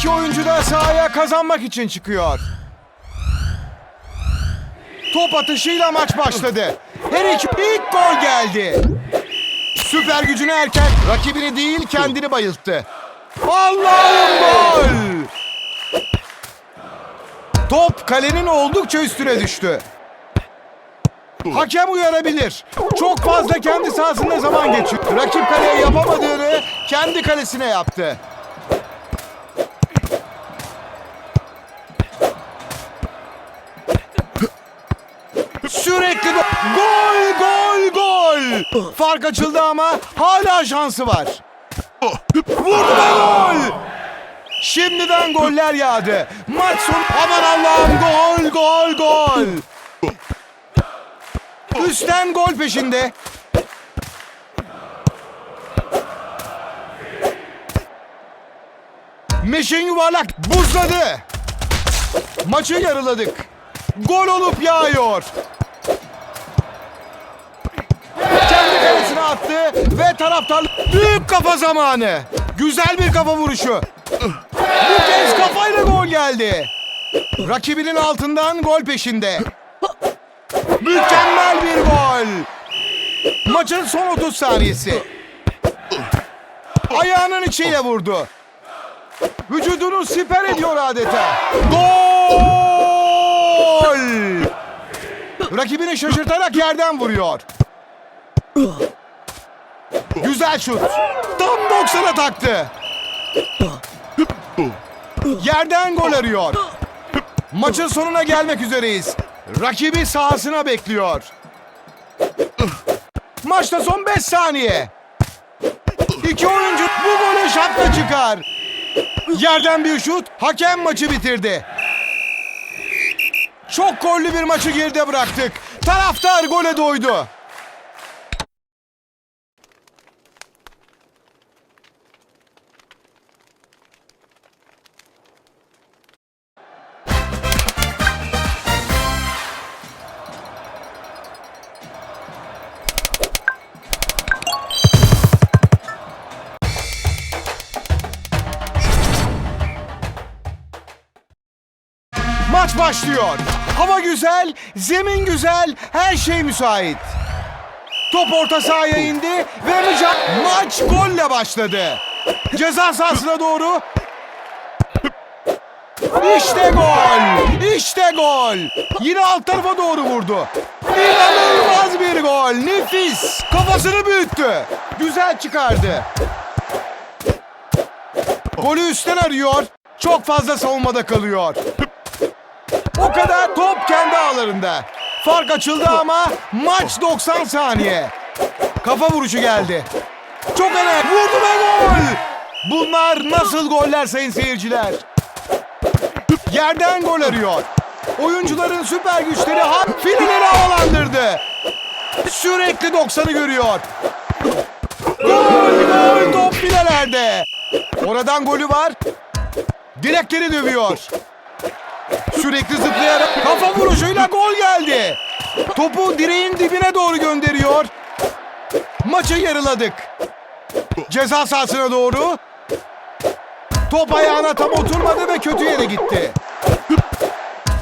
İki oyuncu da sahaya kazanmak için çıkıyor. Top atışıyla maç başladı. Her iki ilk gol geldi. Süper gücüne erken rakibini değil kendini bayılttı. Allah'ım gol! Top kalenin oldukça üstüne düştü. Hakem uyarabilir. Çok fazla kendi sahasında zaman geçiyor. Rakip kaleye yapamadığını kendi kalesine yaptı. Sürekli go- gol gol gol. Fark açıldı ama hala şansı var. Vurdu ve gol. Şimdiden goller yağdı. Maç sonu aman Allah'ım gol gol gol. Üstten gol peşinde. Meşin yuvarlak buzladı. Maçı yarıladık. Gol olup yağıyor. Attı ve taraftar büyük kafa zamanı. Güzel bir kafa vuruşu. Bu kez kafayla gol geldi. Rakibinin altından gol peşinde. Mükemmel bir gol. Maçın son 30 saniyesi. Ayağının içiyle vurdu. Vücudunu siper ediyor adeta. Gol! Rakibini şaşırtarak yerden vuruyor. Güzel şut. Tam 90'a taktı. Yerden gol arıyor. Maçın sonuna gelmek üzereyiz. Rakibi sahasına bekliyor. Maçta son 5 saniye. İki oyuncu bu golü şapka çıkar. Yerden bir şut, hakem maçı bitirdi. Çok gollü bir maçı geride bıraktık. Taraftar gole doydu. Maç başlıyor. Hava güzel, zemin güzel, her şey müsait. Top orta sahaya indi ve mücadele maç golle başladı. Ceza sahasına doğru. İşte gol! İşte gol! Yine alt tarafa doğru vurdu. İnanılmaz bir gol! Nefis! Kafasını büyüttü. Güzel çıkardı. Golü üstten arıyor. Çok fazla savunmada kalıyor. O kadar top kendi ağlarında. Fark açıldı ama maç 90 saniye. Kafa vuruşu geldi. Çok önemli. Vurdu ve gol. Bunlar nasıl goller sayın seyirciler? Yerden gol arıyor. Oyuncuların süper güçleri fileleri havalandırdı. Sürekli 90'ı görüyor. Gol gol top filelerde. Oradan golü var. Direkleri dövüyor. Sürekli zıplayarak kafa vuruşuyla gol geldi. Topu direğin dibine doğru gönderiyor. Maçı yarıladık. Ceza sahasına doğru. Top ayağına tam oturmadı ve kötü yere gitti.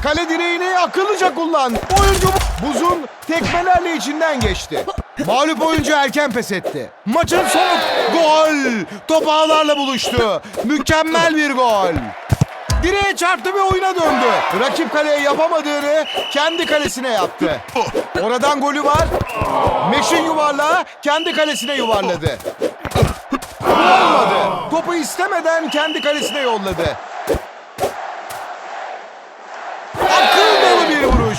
Kale direğini akıllıca kullan. Oyuncu buzun tekmelerle içinden geçti. Mağlup oyuncu erken pes etti. Maçın sonu gol. Top ağlarla buluştu. Mükemmel bir gol. Direğe çarptı ve oyuna döndü. Rakip kaleye yapamadığını kendi kalesine yaptı. Oradan golü var. Meşin yuvarlağı kendi kalesine yuvarladı. Olmadı. Topu istemeden kendi kalesine yolladı. Akıl dolu bir vuruş.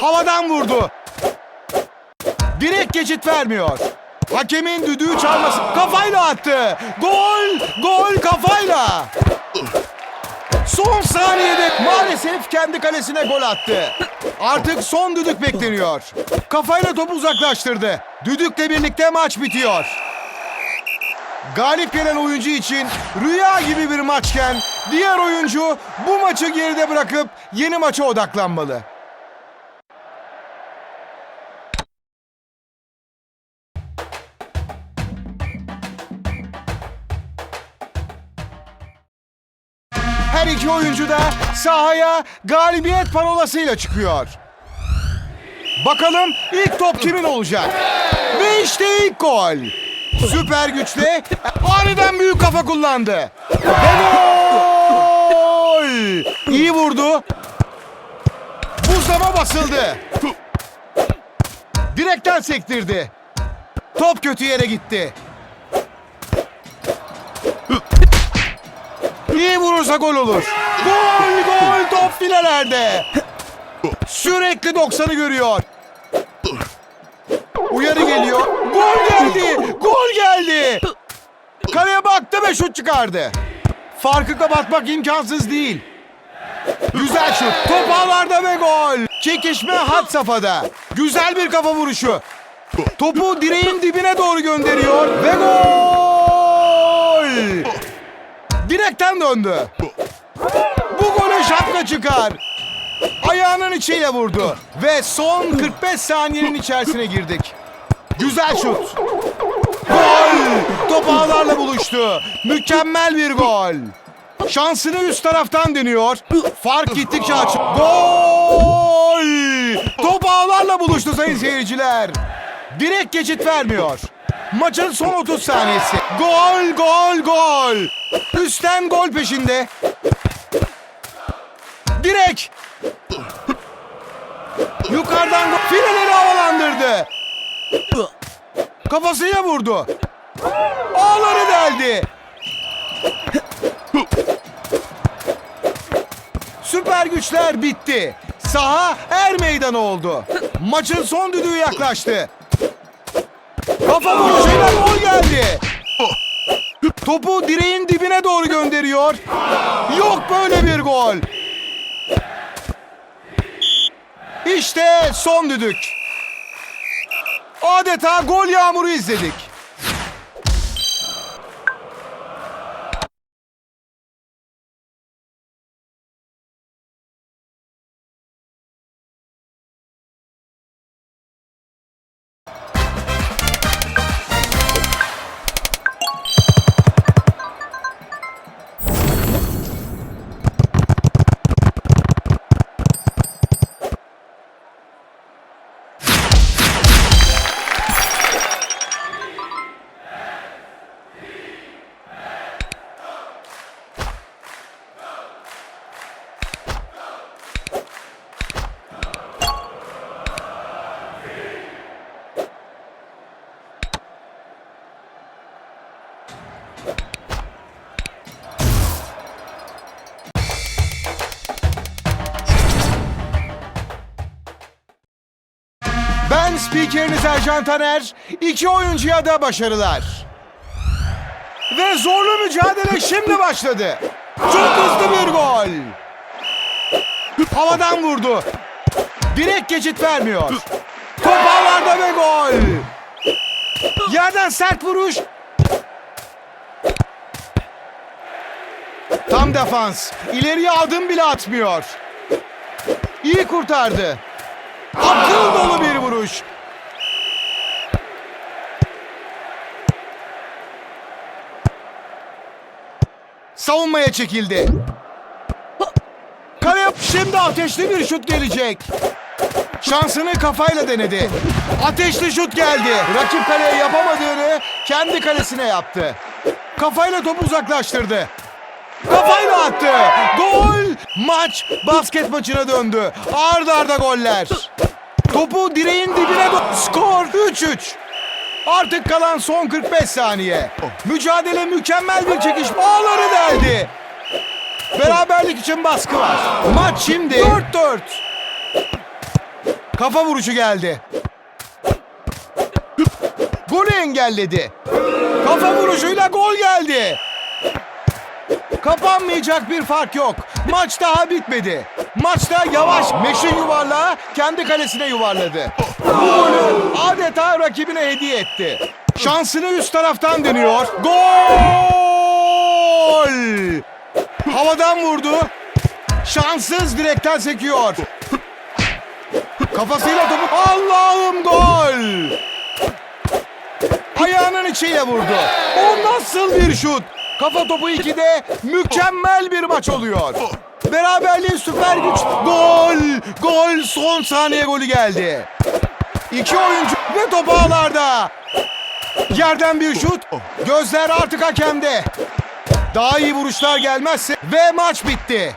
Havadan vurdu. Direkt geçit vermiyor. Hakemin düdüğü çalması kafayla attı. Gol! Gol kafayla. Son saniyede maalesef kendi kalesine gol attı. Artık son düdük bekleniyor. Kafayla topu uzaklaştırdı. Düdükle birlikte maç bitiyor. Galip gelen oyuncu için rüya gibi bir maçken diğer oyuncu bu maçı geride bırakıp yeni maça odaklanmalı. Her iki oyuncu da sahaya galibiyet parolasıyla çıkıyor. Bakalım ilk top kimin olacak? Ve işte ilk gol. Süper güçle aniden büyük kafa kullandı. Ve! İyi vurdu. Buzlama basıldı. Direkten sektirdi. Top kötü yere gitti. İyi vurursa gol olur. Gol gol top filelerde. Sürekli 90'ı görüyor. Uyarı geliyor. Gol geldi. Gol geldi. Kaleye baktı ve şut çıkardı. Farkı kapatmak imkansız değil. Güzel şut. Top ağlarda ve gol. Çekişme had safhada. Güzel bir kafa vuruşu. Topu direğin dibine doğru gönderiyor ve gol. Direkten döndü. Bu golü şapka çıkar. Ayağının içiyle vurdu. Ve son 45 saniyenin içerisine girdik. Güzel şut. Gol! Top ağlarla buluştu. Mükemmel bir gol. Şansını üst taraftan deniyor. Fark gittikçe aç. Gol! Top ağlarla buluştu sayın seyirciler. Direkt geçit vermiyor. Maçın son 30 saniyesi. Gol, gol, gol. Üstten gol peşinde. Direkt. Yukarıdan gol. Fileleri havalandırdı. Kafasıyla vurdu. Ağları deldi. Süper güçler bitti. Saha er meydanı oldu. Maçın son düdüğü yaklaştı. Kafa vuruşuyla gol geldi. Topu direğin dibine doğru gönderiyor. Yok böyle bir gol. İşte son düdük. Adeta gol yağmuru izledik. Spikeriniz Ercan Taner. İki oyuncuya da başarılar. Ve zorlu mücadele şimdi başladı. Çok hızlı bir gol. Havadan vurdu. Direkt geçit vermiyor. Top ağlarda ve gol. Yerden sert vuruş. Tam defans. İleriye adım bile atmıyor. İyi kurtardı. Akıl dolu bir vuruş. Savunmaya çekildi. Kale şimdi ateşli bir şut gelecek. Şansını kafayla denedi. Ateşli şut geldi. Rakip kaleye yapamadığını kendi kalesine yaptı. Kafayla topu uzaklaştırdı. Kafayla attı. Gol! Maç basket maçına döndü. Arda arda goller. Topu direğin dibine Skor 3-3. Artık kalan son 45 saniye. Mücadele mükemmel bir çekişme. Ağları deldi. Beraberlik için baskı var. Maç şimdi 4-4. Kafa vuruşu geldi. Golü engelledi. Kafa vuruşuyla gol geldi. Kapanmayacak bir fark yok. Maç daha bitmedi. Maçta yavaş Meşin yuvarlağı kendi kalesine yuvarladı. Bu golü adeta rakibine hediye etti. Şansını üst taraftan deniyor. Gol! Havadan vurdu. Şanssız direkten sekiyor. Kafasıyla topu... Allah'ım gol! Ayağının içiyle vurdu. O nasıl bir şut? Kafa topu 2'de mükemmel bir maç oluyor. Beraberliğin süper güç. Gol! Gol! Son saniye golü geldi. İki oyuncu ve top ağlarda. Yerden bir şut. Gözler artık hakemde. Daha iyi vuruşlar gelmezse ve maç bitti.